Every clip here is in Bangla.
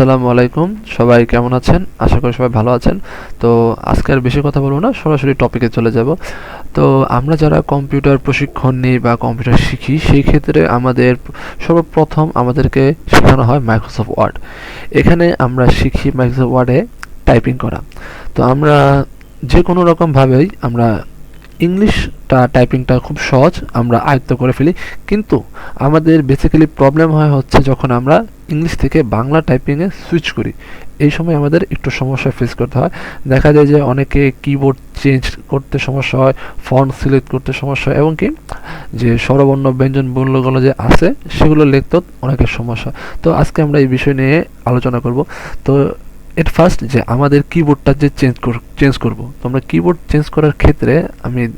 আসসালামু আলাইকুম। সবাই কেমন আছেন? আশা করি সবাই ভালো আছেন। তো আজকে আর বেশি কথা বলব না, সরাসরি টপিকে চলে যাব। তো আমরা যারা কম্পিউটার প্রশিক্ষণ নিই বা কম্পিউটার শিখি, সেই ক্ষেত্রে আমাদের সর্বপ্রথম আমাদেরকে শেখানো হয় মাইক্রোসফট ওয়ার্ড এখানে আমরা শিখি মাইক্রোসফট ওয়ার্ডে টাইপিং করা। তো আমরা যে কোনো রকমভাবেই আমরা ইংলিশটা টাইপিংটা খুব সহজ, আমরা আয়ত্ত করে ফেলি। কিন্তু আমাদের বেসিক্যালি প্রবলেম হয় হচ্ছে যখন আমরা ইংলিশ থেকে বাংলা টাইপিংয়ে সুইচ করি। এই সময় আমাদের একটু সমস্যা ফেস করতে হয়। দেখা যায় যে অনেকে কিবোর্ড চেঞ্জ করতে সমস্যা হয় ফন্ট সিলেক্ট করতে সমস্যা হয় এবং কি যে স্বরবর্ণ, ব্যঞ্জন বর্ণগুলো যে আছে, সেগুলো লিখতেও অনেকের সমস্যা তো আজকে আমরা এই বিষয় নিয়ে আলোচনা করব। তো এট ফার্স্ট যে আমাদের কিবোর্ডটা যে চেঞ্জ চেঞ্জ করব, তো আমরা কিবোর্ড চেঞ্জ করার ক্ষেত্রে আমি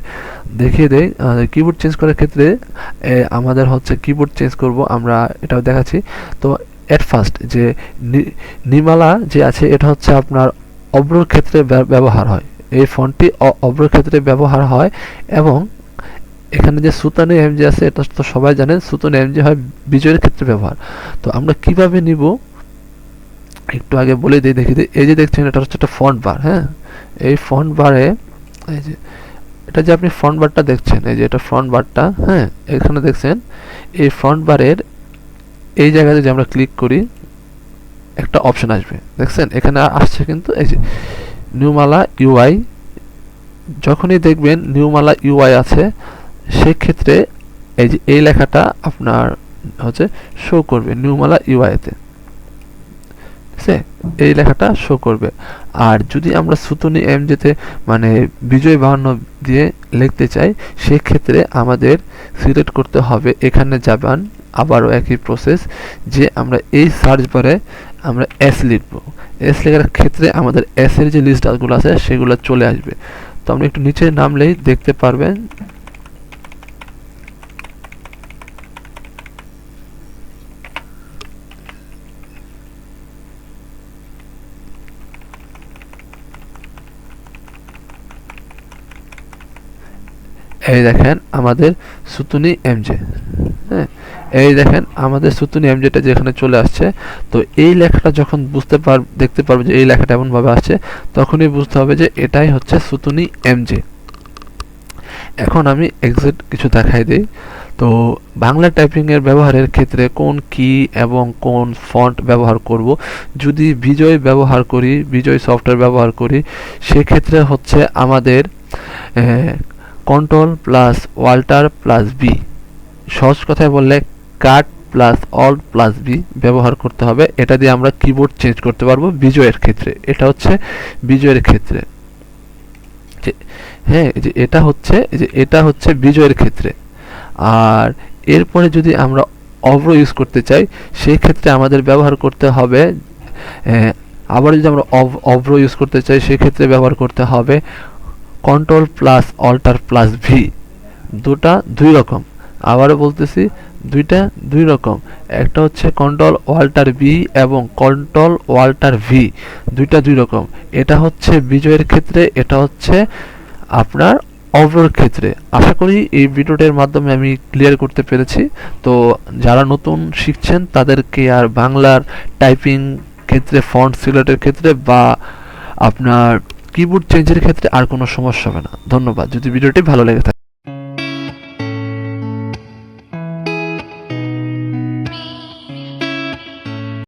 দেখিয়ে দেই কিবোর্ড চেঞ্জ করার ক্ষেত্রে আমাদের হচ্ছে কিবোর্ড চেঞ্জ করব, আমরা এটাও দেখাচ্ছি। তো এট ফার্স্ট যে নিমালা যে আছে, এটা হচ্ছে আপনার অব্রর ক্ষেত্রে ব্যবহার হয়। এই ফোনটি অ- অব্রর ক্ষেত্রে ব্যবহার হয় এবং এখানে যে সুতানি এমজি আছে, এটা তো সবাই জানেন, সুতানি এমজি হয় বিজয়ের ক্ষেত্রে ব্যবহার। তো আমরা কীভাবে নিব? একটু আগে বলে দিই, দেখি। এই যে দেখছেন, এটা হচ্ছে একটা ফন্ট বার হ্যাঁ? এই ফন্ট বারে এই যে, এটা যে আপনি ফ্রন্ট বারটা দেখছেন, এই যে এটা ফ্রন্ট বারটা হ্যাঁ? এখানে দেখছেন, এই ফ্রন্ট বারের এই জায়গাতে যে আমরা ক্লিক করি, একটা অপশন আসবে, দেখছেন? এখানে আসছে কিন্তু, এই যে নিউমালা ইউআই যখনই দেখবেন নিউমালা ইউআই আছে, সেক্ষেত্রে এই যে, এই লেখাটা আপনার হচ্ছে শো করবে নিউমালা ইউআইতে আছে এই লেখাটা শো করবে। আর যদি আমরা সুতনি এম যেতে মানে বিজয় বাহান্ন দিয়ে লিখতে চাই, সেক্ষেত্রে আমাদের সিলেক্ট করতে হবে এখানে যাবান, আবারও একই প্রসেস যে আমরা এই সার্চ বারে আমরা এস লিখব। এস লেখার ক্ষেত্রে আমাদের এস এর যে লিস্টগুলো আছে, সেগুলো চলে আসবে। তো আমরা একটু নিচে নামলেই দেখতে পারবেন এই দেখেন আমাদের সুতুনি এমজে হ্যাঁ? এই দেখেন আমাদের সুতুনি এমজেটা যেখানে চলে আসছে, তো এই লেখাটা যখন বুঝতে পার, দেখতে পারবে যে এই লেখাটা এমনভাবে আসছে, তখনই বুঝতে হবে যে এটাই হচ্ছে সুতুনি এমজে এখন আমি এক্সাক্ট কিছু দেখাই দিই। তো বাংলা টাইপিংয়ের ব্যবহারের ক্ষেত্রে কোন কি এবং কোন ফন্ট ব্যবহার করব, যদি বিজয় ব্যবহার করি, বিজয় সফটওয়্যার ব্যবহার করি, সেক্ষেত্রে হচ্ছে আমাদের control plus alter plus B সহজ কথায় বললে cut plus all plus B ব্যবহার করতে হবে। এটা দিয়ে আমরা কিবোর্ড চেঞ্জ করতে পারব বিজয়ের ক্ষেত্রে। এটা হচ্ছে বিজয়ের ক্ষেত্রে। হ্যাঁ যে এটা হচ্ছে, যে এটা হচ্ছে বিজয়ের ক্ষেত্রে। আর এরপরে যদি আমরা অভ্র ইউজ করতে চাই, সেই ক্ষেত্রে আমাদের ব্যবহার করতে হবে আবার যদি আমরা অভ্র ইউজ করতে চাই সেক্ষেত্রে ব্যবহার করতে হবে control plus alter plus V দুটা দুই রকম। আবারও বলতেছি, দুইটা দুই রকম। একটা হচ্ছে কন্ট্রোল ওয়াল্টার বি এবং কন্ট্রোল ওয়াল্টার ভি দুইটা দুই রকম। এটা হচ্ছে বিজয়ের ক্ষেত্রে, এটা হচ্ছে আপনার অব্রর ক্ষেত্রে। আশা করি এই ভিডিওটার মাধ্যমে আমি ক্লিয়ার করতে পেরেছি। তো যারা নতুন শিখছেন, তাদেরকে আর বাংলার টাইপিং ক্ষেত্রে ফন্ট সিলেক্টের ক্ষেত্রে বা আপনার কিবোর্ড চেঞ্জের ক্ষেত্রে আর কোনো সমস্যা হবে না। ধন্যবাদ। যদি ভিডিওটি ভালো লেগে থাকে